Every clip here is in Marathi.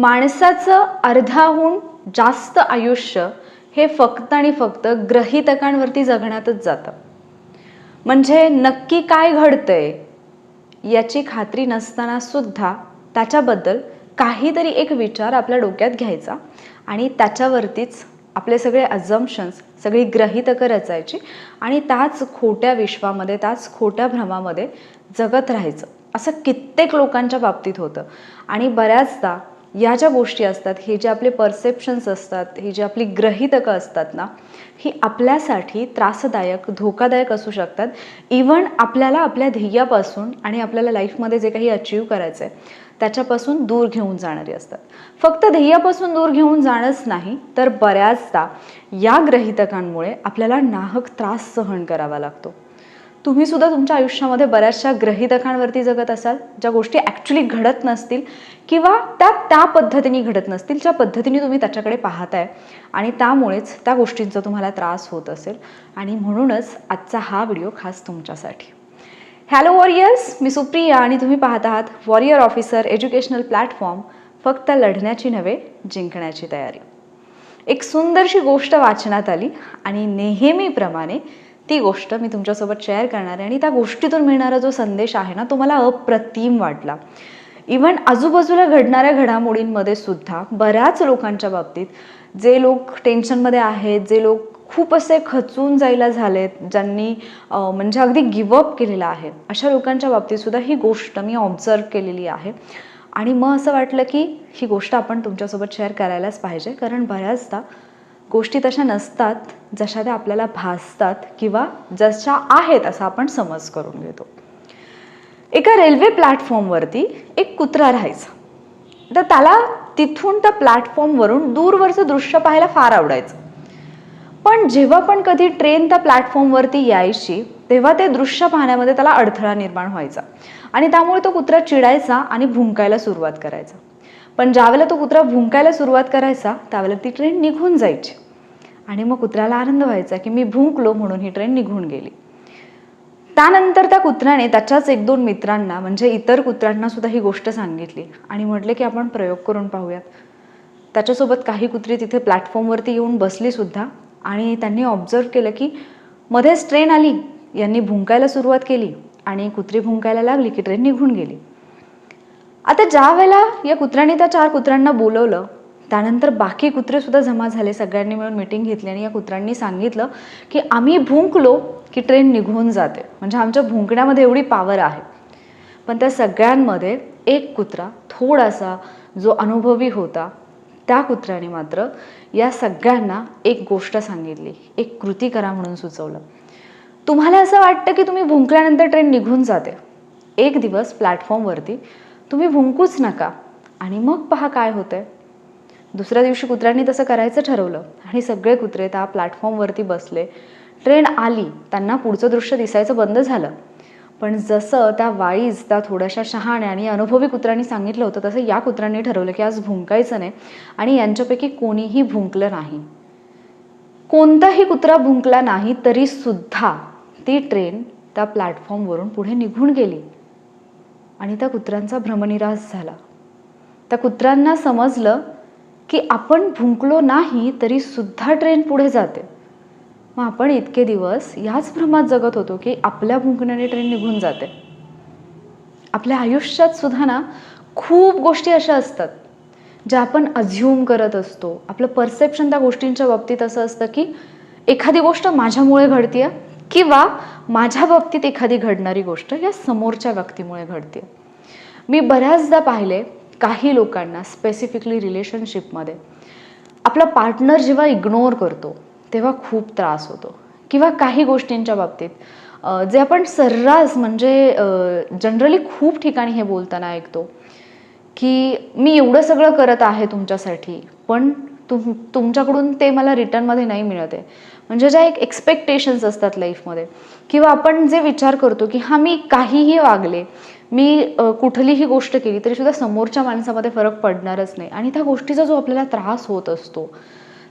माणसाचं अर्धाहून जास्त आयुष्य हे फक्त आणि फक्त ग्रहितकांवरती जगण्यातच जातं. म्हणजे नक्की काय घडतंय याची खात्री नसताना सुद्धा त्याच्याबद्दल काहीतरी एक विचार आपल्या डोक्यात घ्यायचा आणि त्याच्यावरतीच आपले सगळे अझम्पशन्स सगळी ग्रहितकं रचायची आणि त्याच खोट्या विश्वामध्ये त्याच खोट्या भ्रमामध्ये जगत राहायचं. असं कित्येक लोकांच्या बाबतीत होतं. आणि बऱ्याचदा या ज्या गोष्टी असतात हे जे आपले परसेप्शन्स असतात ही जे आपली ग्रहितकं असतात ना ही आपल्यासाठी त्रासदायक धोकादायक असू शकतात. इवन आपल्याला आपल्या ध्येयापासून आणि आपल्याला लाईफमध्ये जे काही अचीव करायचं आहे त्याच्यापासून दूर घेऊन जाणारी असतात. फक्त ध्येयापासून दूर घेऊन जाणंच नाही तर बऱ्याचदा या ग्रहितकांमुळे आपल्याला नाहक त्रास सहन करावा लागतो. तुम्ही सुद्धा तुमच्या आयुष्यामध्ये बऱ्याचशा ग्रहितकांवरती जगत असाल ज्या गोष्टी ॲक्च्युली घडत नसतील किंवा त्या त्या पद्धतीने घडत नसतील ज्या पद्धतीने तुम्ही त्याच्याकडे पाहताय. आणि त्यामुळेच त्या गोष्टींचा तुम्हाला त्रास होत असेल. आणि म्हणूनच आजचा हा व्हिडिओ खास तुमच्यासाठी. हॅलो वॉरियर्स मी सुप्रिया आणि तुम्ही पाहत आहात वॉरियर ऑफिसर एज्युकेशनल प्लॅटफॉर्म फक्त लढण्याची नव्हे जिंकण्याची तयारी. एक सुंदरशी गोष्ट वाचनात आली आणि नेहमीप्रमाणे ती गोष्ट मी तुमच्यासोबत शेअर करणार आहे आणि त्या गोष्टीतून मिळणारा जो संदेश आहे ना तो मला अप्रतिम वाटला. इव्हन आजूबाजूला घडणाऱ्या घडामोडींमध्ये सुद्धा बऱ्याच लोकांच्या बाबतीत जे लोक टेन्शनमध्ये आहेत जे लोक खूप असे खचून जायला झालेत ज्यांनी म्हणजे अगदी गिवअप केलेलं आहे अशा लोकांच्या बाबतीत सुद्धा ही गोष्ट मी ऑब्झर्व केलेली आहे. आणि मग असं वाटलं की ही गोष्ट आपण तुमच्यासोबत शेअर करायलाच पाहिजे कारण बऱ्याचदा गोष्टी तशा नसतात जशा त्या आपल्याला भासतात किंवा जशा आहेत असा आपण समज करून घेतो. एका रेल्वे प्लॅटफॉर्मवरती एक कुत्रा राहायचा. तर त्याला तिथून त्या प्लॅटफॉर्मवरून दूरवरचं दृश्य पाहायला फार आवडायचं. पण जेव्हा पण कधी ट्रेन त्या प्लॅटफॉर्मवरती यायची तेव्हा ते दृश्य पाहण्यामध्ये त्याला अडथळा निर्माण व्हायचा. आणि त्यामुळे तो कुत्रा चिडायचा आणि भुंकायला सुरुवात करायचा. पण ज्यावेळेला तो कुत्रा भुंकायला सुरुवात करायचा त्यावेळेला ती ट्रेन निघून जायची. आणि मग कुत्र्याला आनंद व्हायचा की मी भुंकलो म्हणून ही ट्रेन निघून गेली. त्यानंतर त्या कुत्र्याने त्याच्याच एक दोन मित्रांना म्हणजे इतर कुत्र्यांना सुद्धा ही गोष्ट सांगितली आणि म्हटले की आपण प्रयोग करून पाहूयात. त्याच्यासोबत काही कुत्री तिथे प्लॅटफॉर्मवरती येऊन बसली सुद्धा आणि त्यांनी ऑब्झर्व केलं की मध्येच ट्रेन आली यांनी भुंकायला सुरुवात केली आणि कुत्री भुंकायला लागली की ट्रेन निघून गेली. आता ज्या वेळेला या कुत्र्याने त्या चार कुत्र्यांना बोलवलं त्यानंतर बाकी कुत्रे सुद्धा जमा झाले सगळ्यांनी मिळून मिटिंग घेतली आणि या कुत्र्यांनी सांगितलं की आम्ही भुंकलो की ट्रेन निघून जाते. म्हणजे आमच्या भुंकण्यामध्ये एवढी पावर आहे. पण त्या सगळ्यांमध्ये एक कुत्रा थोडासा जो अनुभवी होता त्या कुत्र्याने मात्र या सगळ्यांना एक गोष्ट सांगितली एक कृती करा म्हणून सुचवलं. तुम्हाला असं वाटतं की तुम्ही भुंकल्यानंतर ट्रेन निघून जाते. एक दिवस प्लॅटफॉर्मवरती तुम्ही भुंकूच नका. आणि मग पहा काय होतंय. दुसऱ्या दिवशी कुत्र्यांनी तसं करायचं ठरवलं. आणि सगळे कुत्रे त्या प्लॅटफॉर्मवरती बसले. ट्रेन आली. त्यांना पुढचं दृश्य दिसायचं बंद झालं. पण जसं त्या वाईज त्या थोड्याशा शहाण्या आणि अनुभवी कुत्र्यांनी सांगितलं होतं तसं या कुत्र्यांनी ठरवलं की आज भुंकायचं नाही. आणि यांच्यापैकी कोणीही भुंकलं नाही. कोणताही कुत्रा भुंकला नाही तरीसुद्धा ती ट्रेन त्या प्लॅटफॉर्मवरून पुढे निघून गेली. आणि त्या कुत्र्यांचा भ्रमनिरास झाला. त्या कुत्र्यांना समजलं की आपण भुंकलो नाही तरी सुद्धा ट्रेन पुढे जाते. मग आपण इतके दिवस याच भ्रमात जगत होतो की आपल्या भुंकण्याने ट्रेन निघून जाते. आपल्या आयुष्यात सुद्धा ना खूप गोष्टी अशा असतात ज्या आपण अझ्युम करत असतो. आपलं परसेप्शन त्या गोष्टींच्या बाबतीत असं असतं की एखादी गोष्ट माझ्यामुळे घडतीये किंवा माझ्या बाबतीत एखादी घडणारी गोष्ट या समोरच्या व्यक्तीमुळे घडते. मी बऱ्याचदा पाहिले काही लोकांना स्पेसिफिकली रिलेशनशिपमध्ये आपला पार्टनर जेव्हा इग्नोर करतो तेव्हा खूप त्रास होतो. किंवा काही गोष्टींच्या बाबतीत जे आपण सर्रास म्हणजे जनरली खूप ठिकाणी हे बोलताना ऐकतो की मी एवढं सगळं करत आहे तुमच्यासाठी पण तुम तुमच्याकडून ते मला रिटर्नमध्ये नाही मिळत. आहे म्हणजे ज्या एक एक्सपेक्टेशन्स असतात लाईफमध्ये किंवा आपण जे विचार करतो की हा मी काहीही वागले मी कुठलीही गोष्ट केली तरीसुद्धा समोरच्या माणसामध्ये फरक पडणारच नाही. आणि त्या गोष्टीचा जो आपल्याला त्रास होत असतो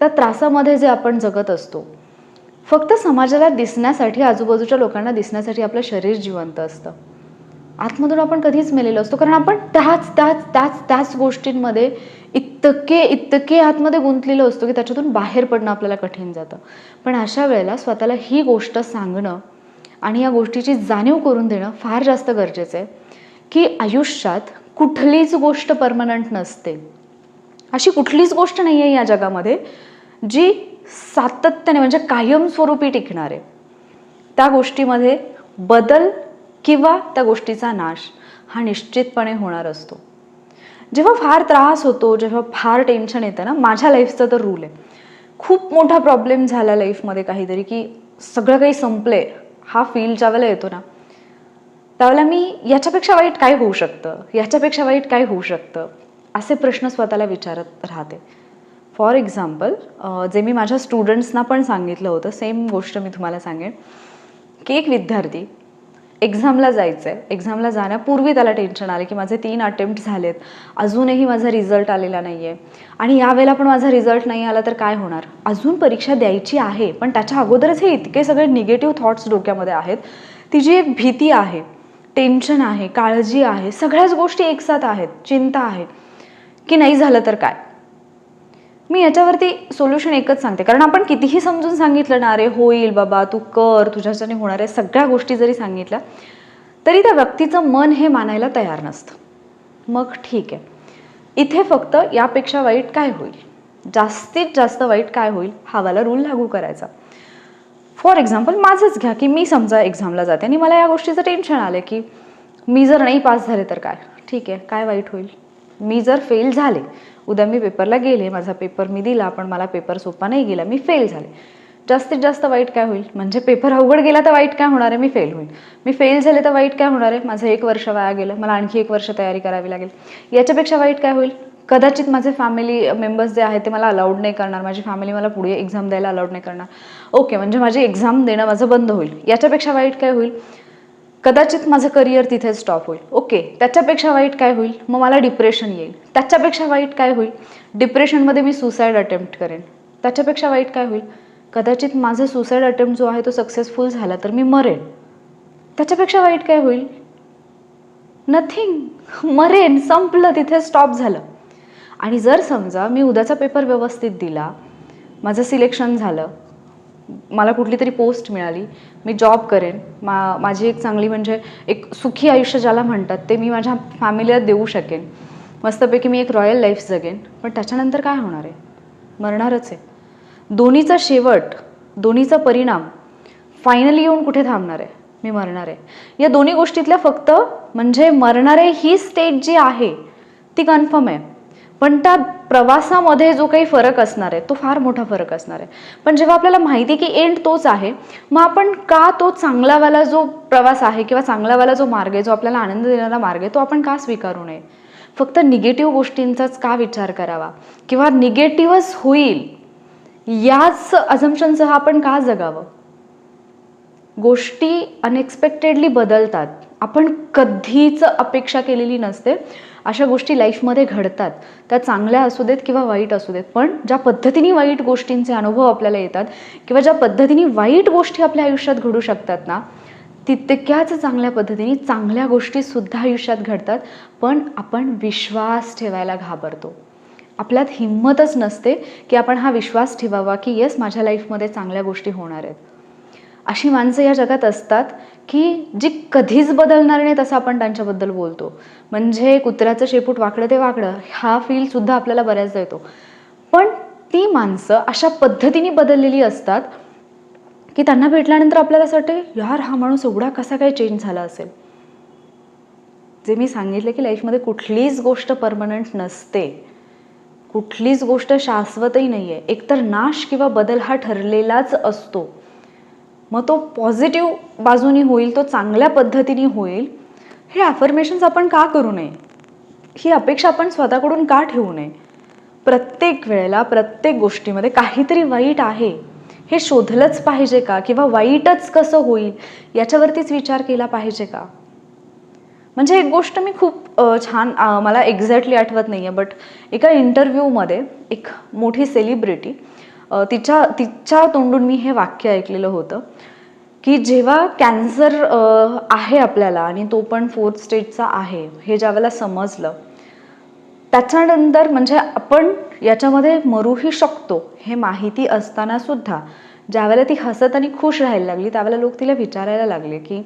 त्या त्रासामध्ये जे आपण जगत असतो फक्त समाजाला दिसण्यासाठी आजूबाजूच्या लोकांना दिसण्यासाठी आपलं शरीर जिवंत असतं. आतमधून आपण कधीच मेलेलो असतो. कारण आपण त्याच त्याच त्याच त्याच गोष्टींमध्ये इतके इतके आतमध्ये गुंतलेलो असतो की त्याच्यातून बाहेर पडणं आपल्याला कठीण जातं. पण अशा वेळेला स्वतःला ही गोष्ट सांगणं आणि या गोष्टीची जाणीव करून देणं फार जास्त गरजेचं आहे की आयुष्यात कुठलीच गोष्ट परमनंट नसते. अशी कुठलीच गोष्ट नाही आहे या जगामध्ये जी सातत्याने म्हणजे कायमस्वरूपी टिकणार. आहे त्या गोष्टीमध्ये बदल किंवा त्या गोष्टीचा नाश हा निश्चितपणे होणार असतो. जेव्हा फार त्रास होतो जेव्हा फार टेन्शन येतं ना माझ्या लाईफचा तर रूल आहे. खूप मोठा प्रॉब्लेम झाला लाईफमध्ये काहीतरी की सगळं काही संपले हा फील ज्यावेळेला येतो ना त्यावेळेला मी याच्यापेक्षा वाईट काय होऊ शकतं? याच्यापेक्षा वाईट काय होऊ शकतं? असे प्रश्न स्वतःला विचारत राहते. फॉर एक्झाम्पल जे मी माझ्या स्टुडंट्सना पण सांगितलं होतं सेम गोष्ट मी तुम्हाला सांगेन. की एक विद्यार्थी एक्झामला जायचं आहे एक्झामला जाण्यापूर्वी त्याला टेन्शन आलं की माझे तीन अटेम्प्ट झालेत. अजूनही माझा रिझल्ट आलेला नाही आहे आणि यावेळेला पण माझा रिझल्ट नाही आला तर काय होणार? अजून परीक्षा द्यायची आहे पण त्याच्या अगोदरच हे इतके सगळे निगेटिव्ह थॉट्स डोक्यामध्ये आहेत. ती जी एक भीती आहे टेन्शन आहे काळजी आहे सगळ्याच गोष्टी एकसाथ आहेत चिंता आहे. की नाही झालं तर काय? मी याच्यावरती सोल्युशन एकच सांगते. कारण आपण कितीही समजून सांगितलं ना अरे होईल बाबा तू कर तुझ्याच्याने होणार आहे सगळ्या गोष्टी जरी सांगितल्या तरी त्या व्यक्तीचं मन हे मानायला तयार नसतं. मग ठीक आहे. इथे फक्त यापेक्षा वाईट काय होईल? जास्तीत जास्त वाईट काय होईल? हावाला रूल लागू करायचा. फॉर एक्झाम्पल माझंच घ्या की मी समजा एक्झामला जाते आणि मला या गोष्टीचं टेन्शन आलं की मी जर नाही पास झाले तर काय? ठीक आहे काय वाईट होईल? मी जर फेल झाले उद्या मी पेपरला गेले माझा पेपर मी दिला पण मला पेपर सोपा नाही गेला मी फेल झाले. जास्तीत जास्त वाईट काय होईल? म्हणजे पेपर अवघड गेला तर वाईट काय होणार आहे? मी फेल होईल. मी फेल झाले तर वाईट काय होणार आहे? माझं एक वर्ष वाया गेलं मला आणखी एक वर्ष तयारी करावी लागेल. याच्यापेक्षा वाईट काय होईल? कदाचित माझे फॅमिली मेंबर्स जे आहेत ते मला अलाउड नाही करणार. माझी फॅमिली मला पुढे एक्झाम द्यायला अलाउड नाही करणार. ओके म्हणजे माझी एक्झाम देणं माझं बंद होईल. याच्यापेक्षा वाईट काय होईल? कदाचित माझं करिअर तिथे स्टॉप होईल. ओके त्याच्यापेक्षा वाईट काय होईल? मग मला डिप्रेशन येईल. त्याच्यापेक्षा वाईट काय होईल? डिप्रेशनमध्ये मी सुसाईड अटेम्प्ट करेन. त्याच्यापेक्षा वाईट काय होईल? कदाचित माझं सुसाईड अटेम्प्ट जो आहे तो सक्सेसफुल झाला तर मी मरेन. त्याच्यापेक्षा वाईट काय होईल? नथिंग मरेन. संपलं. तिथे स्टॉप झालं. आणि जर समजा मी उद्याचा पेपर व्यवस्थित दिला माझं सिलेक्शन झालं मला कुठली तरी पोस्ट मिळाली मी जॉब करेन. मा माझी एक चांगली म्हणजे एक सुखी आयुष्य ज्याला म्हणतात ते मी माझ्या फॅमिलीला देऊ शकेन. मस्तपैकी मी एक रॉयल लाईफ जगेन. पण त्याच्यानंतर काय होणार आहे? मरणारच आहे. दोन्हीचा शेवट दोन्हीचा परिणाम फायनली येऊन कुठे थांबणार आहे? मी मरणार आहे. या दोन्ही गोष्टीतल्या फक्त म्हणजे मरणारे ही स्टेट जी आहे ती कन्फर्म आहे. पण त्या प्रवासामध्ये जो काही फरक असणार आहे तो फार मोठा फरक असणार आहे. पण जेव्हा आपल्याला माहिती की एंड तोच आहे मग आपण का तो चांगलावाला जो प्रवास आहे किंवा चांगलावाला जो मार्ग आहे जो आपल्याला आनंद देणारा मार्ग आहे तो आपण का स्वीकारू नये? फक्त निगेटिव्ह गोष्टींचाच का विचार करावा? किंवा निगेटिव्हच होईल याच अझम्पशनसह आपण का जगावं? गोष्टी अनएक्सपेक्टेडली बदलतात. आपण कधीच अपेक्षा केलेली नसते. अशा गोष्टी लाईफमध्ये घडतात. त्या चांगल्या असू देत किंवा वाईट असू देत पण ज्या पद्धतीने वाईट गोष्टींचे अनुभव आपल्याला येतात किंवा ज्या पद्धतीने वाईट गोष्टी आपल्या आयुष्यात घडू शकतात ना तितक्याच चांगल्या पद्धतीने चांगल्या गोष्टीसुद्धा आयुष्यात घडतात पण आपण विश्वास ठेवायला घाबरतो. आपल्यात हिंमतच नसते की आपण हा विश्वास ठेवावा की येस माझ्या लाईफमध्ये चांगल्या गोष्टी होणार आहेत. अशी माणसं या जगात असतात की जी कधीच बदलणार नाहीत असं आपण त्यांच्याबद्दल बोलतो. म्हणजे कुत्र्याचं शेपूट वाकडं ते वाकडं हा फीलसुद्धा आपल्याला बऱ्याचदा येतो. पण ती माणसं अशा पद्धतीने बदललेली असतात की त्यांना भेटल्यानंतर आपल्याला असं वाटतं यार हा माणूस एवढा कसा काय चेंज झाला असेल? जे मी सांगितलं की लाईफमध्ये कुठलीच गोष्ट परमनंट नसते. कुठलीच गोष्ट शाश्वतही नाही आहे एकतर नाश किंवा बदल हा ठरलेलाच असतो. मग तो पॉझिटिव्ह बाजूनी होईल तो चांगल्या पद्धतीने होईल हे ॲफर्मेशन्स आपण का करू नये? ही अपेक्षा आपण स्वतःकडून का ठेवू नये? प्रत्येक वेळेला प्रत्येक गोष्टीमध्ये काहीतरी वाईट आहे हे शोधलंच पाहिजे का? किंवा वाईटच कसं होईल? याच्यावरतीच विचार केला पाहिजे का? म्हणजे एक गोष्ट मी खूप छान मला एक्झॅक्टली आठवत नाही आहे बट एका इंटरव्ह्यूमध्ये एक मोठी सेलिब्रिटी तिच्या तिच्या तोंडून मी हे वाक्य ऐकलेलं होतं की जेव्हा कॅन्सर आहे आपल्याला आणि तो पण फोर्थ स्टेजचा आहे हे ज्यावेळेला समजलं त्याच्यानंतर म्हणजे आपण याच्यामध्ये मरूही शकतो हे माहिती असताना सुद्धा. ज्यावेळेला ती हसत आणि खुश राहायला लागली त्यावेळेला लोक तिला विचारायला लागले की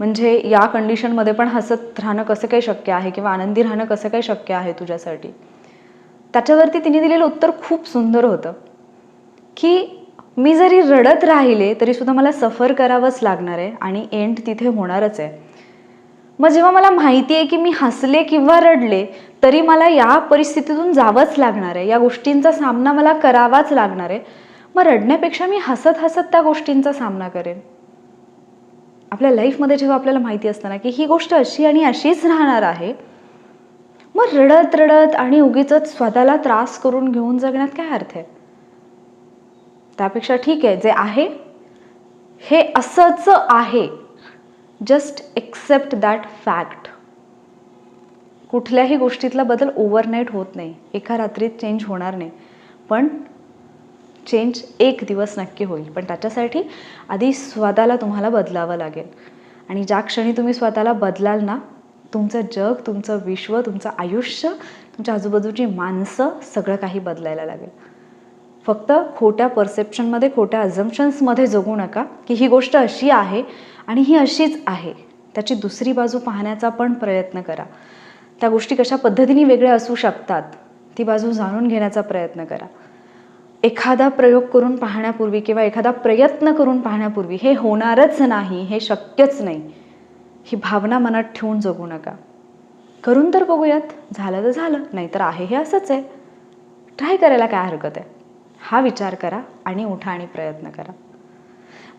म्हणजे या कंडिशनमध्ये पण हसत राहणं कसं काही शक्य आहे किंवा आनंदी राहणं कसं काही शक्य आहे तुझ्यासाठी? त्याच्यावरती तिने दिलेलं उत्तर खूप सुंदर होतं. की मी जरी रडत राहिले तरीसुद्धा मला सफर करावंच लागणार आहे आणि एंड तिथे होणारच आहे. मग जेव्हा मला माहिती आहे की मी हसले किंवा रडले तरी मला या परिस्थितीतून जावंच लागणार आहे. या गोष्टींचा सामना मला करावाच लागणार आहे. मग रडण्यापेक्षा मी हसत हसत त्या गोष्टींचा सामना करेन. आपल्या लाईफमध्ये जेव्हा आपल्याला माहिती असतं ना की ही गोष्ट अशी आणि अशीच राहणार आहे मग रडत रडत आणि उगीच स्वतःला त्रास करून घेऊन जगण्यात काय अर्थ आहे? त्यापेक्षा ठीक आहे जे आहे हे असंच आहे. जस्ट एक्सेप्ट दॅट फॅक्ट कुठल्याही गोष्टीतला बदल ओव्हरनाईट होत नाही. एका रात्रीत चेंज होणार नाही. पण चेंज एक दिवस नक्की होईल. पण त्याच्यासाठी आधी स्वतःला तुम्हाला बदलावं लागेल. आणि ज्या क्षणी तुम्ही स्वतःला बदलाल ना तुमचं जग तुमचं विश्व तुमचं आयुष्य तुमच्या आजूबाजूची माणसं सगळं काही बदलायला लागेल. फक्त खोट्या परसेप्शनमध्ये खोट्या अझम्पशन्समध्ये जगू नका की ही गोष्ट अशी आहे आणि ही अशीच आहे. त्याची दुसरी बाजू पाहण्याचा पण प्रयत्न करा. त्या गोष्टी कशा पद्धतीने वेगळ्या असू शकतात ती बाजू जाणून घेण्याचा प्रयत्न करा. एखादा प्रयोग करून पाहण्यापूर्वी किंवा एखादा प्रयत्न करून पाहण्यापूर्वी हे होणारच नाही हे शक्यच नाही. ही भावना मनात ठेवून जगू नका. करून तर बघूयात झालं तर झालं नाहीतर आहे हे असंच आहे. ट्राय करायला काय हरकत आहे? हा विचार करा आणि उठा आणि प्रयत्न करा.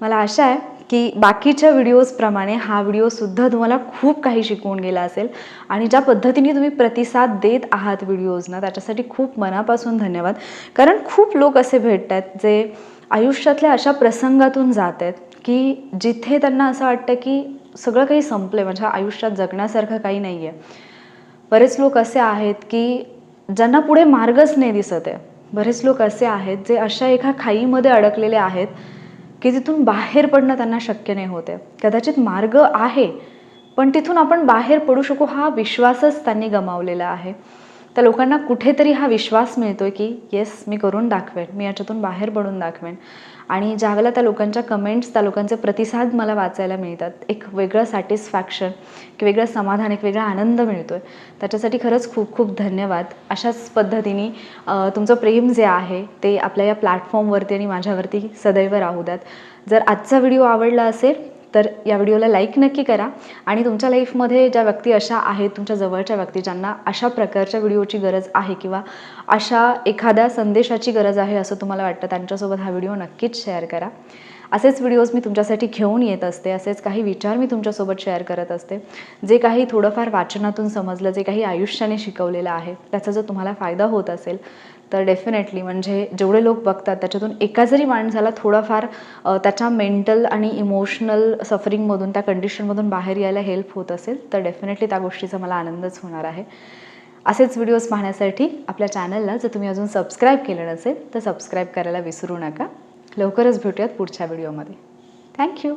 मला आशा आहे की बाकीच्या व्हिडिओजप्रमाणे हा व्हिडिओसुद्धा तुम्हाला खूप काही शिकवून गेला असेल आणि ज्या पद्धतीने तुम्ही प्रतिसाद देत आहात व्हिडिओजना त्याच्यासाठी खूप मनापासून धन्यवाद. कारण खूप लोक असे भेटत आहेत जे आयुष्यातल्या अशा प्रसंगातून जात आहेत की जिथे त्यांना असं वाटतं की सगळं काही संपलं आहे म्हणजे माझ्या आयुष्यात जगण्यासारखं काही नाही आहे बरेच लोक असे आहेत की ज्यांना पुढे मार्गच नाही दिसत आहे. बरेच लोक असे आहेत जे अशा एका खाईमध्ये अडकलेले आहेत की तिथून बाहेर पडणं त्यांना शक्य नाही होते. कदाचित मार्ग आहे पण तिथून आपण बाहेर पडू शकू हा विश्वासच त्यांनी गमावलेला आहे. त्या लोकांना कुठेतरी हा विश्वास मिळतो आहे की येस मी करून दाखवेन. मी याच्यातून बाहेर पडून दाखवेन. आणि ज्यावेळेला त्या लोकांच्या कमेंट्स त्या लोकांचे प्रतिसाद मला वाचायला मिळतात एक वेगळं सॅटिस्फॅक्शन एक वेगळं समाधान एक वेगळा आनंद मिळतो आहे त्याच्यासाठी खरंच खूप खूप धन्यवाद. अशाच पद्धतीने तुमचं प्रेम जे आहे ते आपल्या या प्लॅटफॉर्मवरती आणि माझ्यावरती सदैव राहू द्यात. जर आजचा व्हिडिओ आवडला असेल तर या व्हिडिओला लाईक नक्की करा. आणि तुमच्या लाईफमध्ये ज्या व्यक्ती अशा आहेत तुमच्या जवळच्या व्यक्ती ज्यांना अशा प्रकारच्या व्हिडिओची गरज आहे किंवा अशा एखाद्या संदेशाची गरज आहे असं तुम्हाला वाटतं त्यांच्यासोबत हा व्हिडिओ नक्कीच शेअर करा. असेच व्हिडिओज मी तुमच्यासाठी घेऊन येत असते असेच काही विचार मी तुमच्यासोबत शेअर करत असते. जे काही थोडंफार वाचनातून समजलं जे काही आयुष्याने शिकवलेलं आहे त्याचा जर तुम्हाला फायदा होत असेल तर डेफिनेटली म्हणजे जेवढे लोक बघतात त्याच्यातून एका जरी माणसाला थोडाफार त्याच्या मेंटल आणि इमोशनल सफरिंगमधून त्या कंडिशनमधून बाहेर यायला हेल्प होत असेल तर डेफिनेटली त्या गोष्टीचा मला आनंदच होणार आहे. असेच व्हिडिओज पाहण्यासाठी आपल्या चॅनलला जर तुम्ही अजून सबस्क्राईब केलं नसेल तर सबस्क्राईब करायला विसरू नका. लवकरच भेटूयात पुढच्या व्हिडिओमध्ये थँक्यू